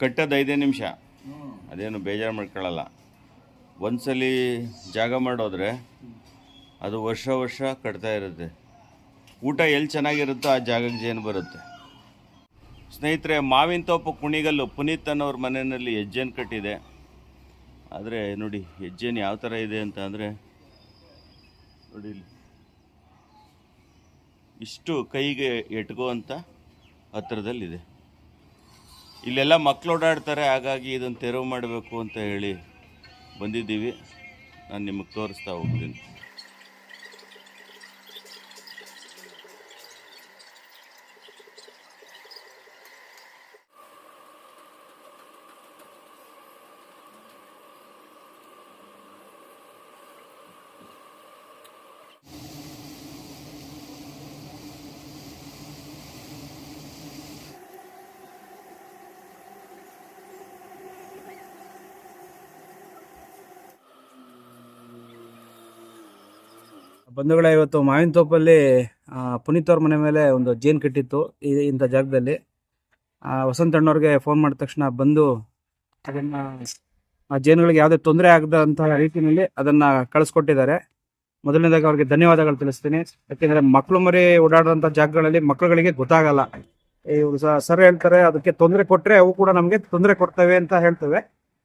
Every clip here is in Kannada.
ಕಟ್ಟೋದು ಐದೇ ನಿಮಿಷ. ಅದೇನು ಬೇಜಾರು ಮಾಡ್ಕೊಳ್ಳಲ್ಲ ಒಂದ್ಸಲ ಜಾಗ ಮಾಡೋದ್ರೆ ಅದು ವರ್ಷ ವರ್ಷ ಕಟ್ತಾ ಇರುತ್ತೆ. ಊಟ ಎಲ್ಲಿ ಚೆನ್ನಾಗಿರುತ್ತೋ ಆ ಜಾಗಕ್ಕೆ ಜೇನು ಬರುತ್ತೆ. ಸ್ನೇಹಿತರೆ, ಮಾವಿನ ತೋಪು ಕುಣಿಗಲ್ಲು ಪುನೀತ್ ಅನ್ನೋರ ಮನೆಯಲ್ಲಿ ಹೆಜ್ಜೆನ್ ಕಟ್ಟಿದೆ. ಆದರೆ ನೋಡಿ, ಹೆಜ್ಜೆನ್ ಯಾವ ಥರ ಇದೆ ಅಂತ ಅಂದರೆ ನೋಡಿ ಇಷ್ಟು ಕೈಗೆ ಎಟ್ಕೋ ಅಂತ ಹತ್ತಿರದಲ್ಲಿದೆ ಇಲ್ಲೆಲ್ಲ ಮಕ್ಕಳು ಓಡಾಡ್ತಾರೆ ಹಾಗಾಗಿ ಇದನ್ನು ತೆರವು ಮಾಡಬೇಕು ಅಂತ ಹೇಳಿ ಬಂದಿದ್ದೀವಿ. ನಾನು ನಿಮಗೆ ತೋರಿಸ್ತಾ ಹೋಗ್ತೀನಿ. ಬಂಧುಗಳೇ, ಇವತ್ತು ಮಾವಿನ ತೋಪಲ್ಲಿ ಪುನೀತ್ ಅವ್ರ ಮನೆ ಮೇಲೆ ಒಂದು ಜೇನ್ ಕಟ್ಟಿತ್ತು ಇಂಥ ಜಾಗದಲ್ಲಿ. ವಸಂತ ಅಣ್ಣವ್ರಿಗೆ ಫೋನ್ ಮಾಡಿದ ತಕ್ಷಣ ಬಂದು ಅದನ್ನ, ಆ ಜೇನುಗಳಿಗೆ ಯಾವುದೇ ತೊಂದರೆ ಆಗದಂತಹ ರೀತಿಯಲ್ಲಿ ಅದನ್ನ ಕಳಿಸ್ಕೊಟ್ಟಿದ್ದಾರೆ. ಮೊದಲನೇದಾಗಿ ಅವ್ರಿಗೆ ಧನ್ಯವಾದಗಳು ತಿಳಿಸ್ತೀನಿ. ಯಾಕೆಂದ್ರೆ ಮಕ್ಕಳು ಮರಿ ಓಡಾಡುವಂತ ಜಾಗಗಳಲ್ಲಿ ಮಕ್ಕಳುಗಳಿಗೆ ಗೊತ್ತಾಗಲ್ಲ. ಇವರು ಸರ್ ಹೇಳ್ತಾರೆ, ಅದಕ್ಕೆ ತೊಂದರೆ ಕೊಟ್ಟರೆ ಅವು ಕೂಡ ನಮಗೆ ತೊಂದರೆ ಕೊಡ್ತವೆ ಅಂತ ಹೇಳ್ತವೆ.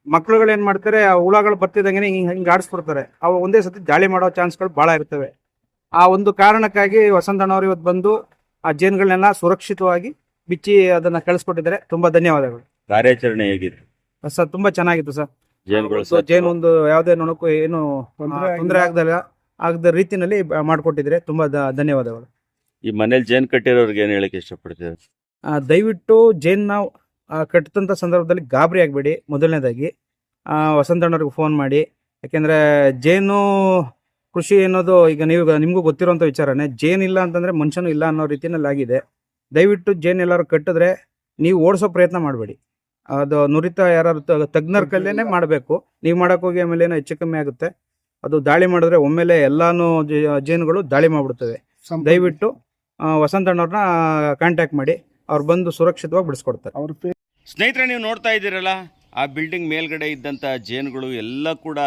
ಮಕ್ಕಳುಗಳು ಏನ್ ಮಾಡ್ತಾರೆ, ಆ ಹುಳಗಳು ಬರ್ತಿದ್ದಂಗೆ ಹಿಂಗೆ ಹಿಂಗೆ ಆಡಿಸ್ಬಿಡ್ತಾರೆ ಅವು ಒಂದೇ ಸತಿ ದಾಳಿ ಮಾಡೋ ಚಾನ್ಸ್ಗಳು ಬಹಳ ಇರ್ತವೆ. ಆ ಒಂದು ಕಾರಣಕ್ಕಾಗಿ ವಸಂತಣ್ಣವ್ರು ಇವತ್ತು ಬಂದು ಆ ಜೇನುಗಳನ್ನೆಲ್ಲ ಸುರಕ್ಷಿತವಾಗಿ ಬಿಚ್ಚಿ ಅದನ್ನ ಕಳಿಸ್ಕೊಟ್ಟಿದ್ದಾರೆ. ತುಂಬಾ ಧನ್ಯವಾದಗಳು. ಕಾರ್ಯಾಚರಣೆ ಹೇಗಿದೆ? ಸರ್ ತುಂಬಾ ಚೆನ್ನಾಗಿತ್ತು ಸರ್. ಜೇನುಗಳು ಸೊ ಜೇನು ಒಂದು ಯಾವುದೇ ನೊಣಕ್ಕೂ ಏನು ತೊಂದರೆ ಆಗದಲ್ಲ. ಆಗದ ರೀತಿನಲ್ಲಿ ಮಾಡಿಕೊಟ್ಟಿದ್ರೆ ತುಂಬಾ ಧನ್ಯವಾದಗಳು. ಈ ಮನೇಲಿ ಜೇನು ಕಟ್ಟಿರೋರ್ಗೆ ಏನು ಹೇಳಕ್ಕೆ ಇಷ್ಟಪಡ್ತೀರಾ? ಆ, ದಯವಿಟ್ಟು ಜೇನ್ನ ಕಟ್ಟಿದಂಥ ಸಂದರ್ಭದಲ್ಲಿ ಗಾಬರಿ ಆಗಬೇಡಿ. ಮೊದಲನೇದಾಗಿ ಆ, ವಸಂತಣ್ಣವ್ರಿಗೆ ಫೋನ್ ಮಾಡಿ. ಯಾಕೆಂದರೆ ಜೇನು ಕೃಷಿ ಅನ್ನೋದು ಈಗ ನೀವು ನಿಮಗೂ ಗೊತ್ತಿರೋಂಥ ವಿಚಾರನೇ ಜೇನ್ ಇಲ್ಲ ಅಂತಂದ್ರೆ ಮನುಷ್ಯನೂ ಇಲ್ಲ ಅನ್ನೋ ರೀತಿಯಲ್ಲಿ ಆಗಿದೆ. ದಯವಿಟ್ಟು ಜೇನು ಎಲ್ಲರೂ ಕಟ್ಟಿದ್ರೆ ನೀವು ಓಡಿಸೋ ಪ್ರಯತ್ನ ಮಾಡಬೇಡಿ. ಅದು ನುರಿತ ಯಾರು ತಜ್ಞರ ಕಲ್ಲೇನೆ ಮಾಡಬೇಕು. ನೀವು ಮಾಡೋಕ್ಕೋಗಿ ಆಮೇಲೆ ಏನೋ ಹೆಚ್ಚು ಕಮ್ಮಿ ಆಗುತ್ತೆ. ಅದು ದಾಳಿ ಮಾಡಿದ್ರೆ ಒಮ್ಮೆಲೆ ಎಲ್ಲಾನು ಜೇನುಗಳು ದಾಳಿ ಮಾಡಿಬಿಡ್ತವೆ ದಯವಿಟ್ಟು ವಸಂತ ವಸಂತಣ್ಣವ್ರನ್ನ ಕಾಂಟ್ಯಾಕ್ಟ್ ಮಾಡಿ. ಅವ್ರು ಬಂದು ಸುರಕ್ಷಿತವಾಗಿ ಬಿಡಿಸ್ಕೊಡ್ತಾರೆ. ಸ್ನೇಹಿತರೆ ನೀವು ನೋಡ್ತಾ ಇದ್ದೀರಲ್ಲ ಆ ಬಿಲ್ಡಿಂಗ್ ಮೇಲ್ಗಡೆ ಇದ್ದಂಥ ಜೇನುಗಳು ಎಲ್ಲ ಕೂಡ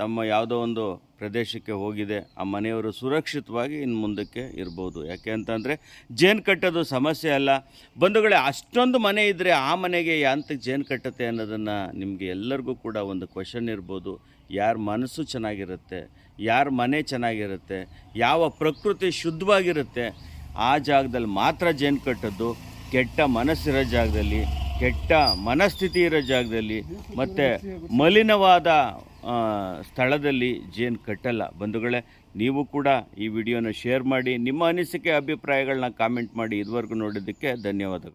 ತಮ್ಮ ಯಾವುದೋ ಒಂದು ಪ್ರದೇಶಕ್ಕೆ ಹೋಗಿದೆ, ಆ ಮನೆಯವರು ಸುರಕ್ಷಿತವಾಗಿ ಇನ್ನು ಮುಂದಕ್ಕೆ ಇರ್ಬೋದು. ಯಾಕೆ ಅಂತಂದರೆ, ಜೇನು ಕಟ್ಟೋದು ಸಮಸ್ಯೆ ಅಲ್ಲ. ಬಂಧುಗಳೇ, ಅಷ್ಟೊಂದು ಮನೆ ಇದ್ದರೆ ಆ ಮನೆಗೆ ಯಾಂತಕ್ಕೆ ಜೇನು ಕಟ್ಟುತ್ತೆ ಅನ್ನೋದನ್ನು ನಿಮಗೆ ಎಲ್ಲರಿಗೂ ಕೂಡ ಒಂದು ಕ್ವಶನ್ ಇರ್ಬೋದು. ಯಾರ ಮನಸ್ಸು ಚೆನ್ನಾಗಿರುತ್ತೆ, ಯಾರ ಮನೆ ಚೆನ್ನಾಗಿರುತ್ತೆ, ಯಾವ ಪ್ರಕೃತಿ ಶುದ್ಧವಾಗಿರುತ್ತೆ, ಆ ಜಾಗದಲ್ಲಿ ಮಾತ್ರ ಜೇನು ಕಟ್ಟೋದು, ಕೆಟ್ಟ ಮನಸ್ಸಿರೋ ಜಾಗದಲ್ಲಿ ಕೆಟ್ಟ ಮನಸ್ಥಿತಿ ಇರೋ ಜಾಗದಲ್ಲಿ ಮತ್ತು ಮಲಿನವಾದ ಸ್ಥಳದಲ್ಲಿ ಜೇನು ಕಟ್ಟಲ್ಲ. ಬಂಧುಗಳೇ, ನೀವು ಕೂಡ ಈ ವಿಡಿಯೋನ ಶೇರ್ ಮಾಡಿ ನಿಮ್ಮ ಅನಿಸಿಕೆ, ಅಭಿಪ್ರಾಯಗಳನ್ನ ಕಾಮೆಂಟ್ ಮಾಡಿ ಇದುವರೆಗೂ ನೋಡಿದ್ದಕ್ಕೆ ಧನ್ಯವಾದಗಳು.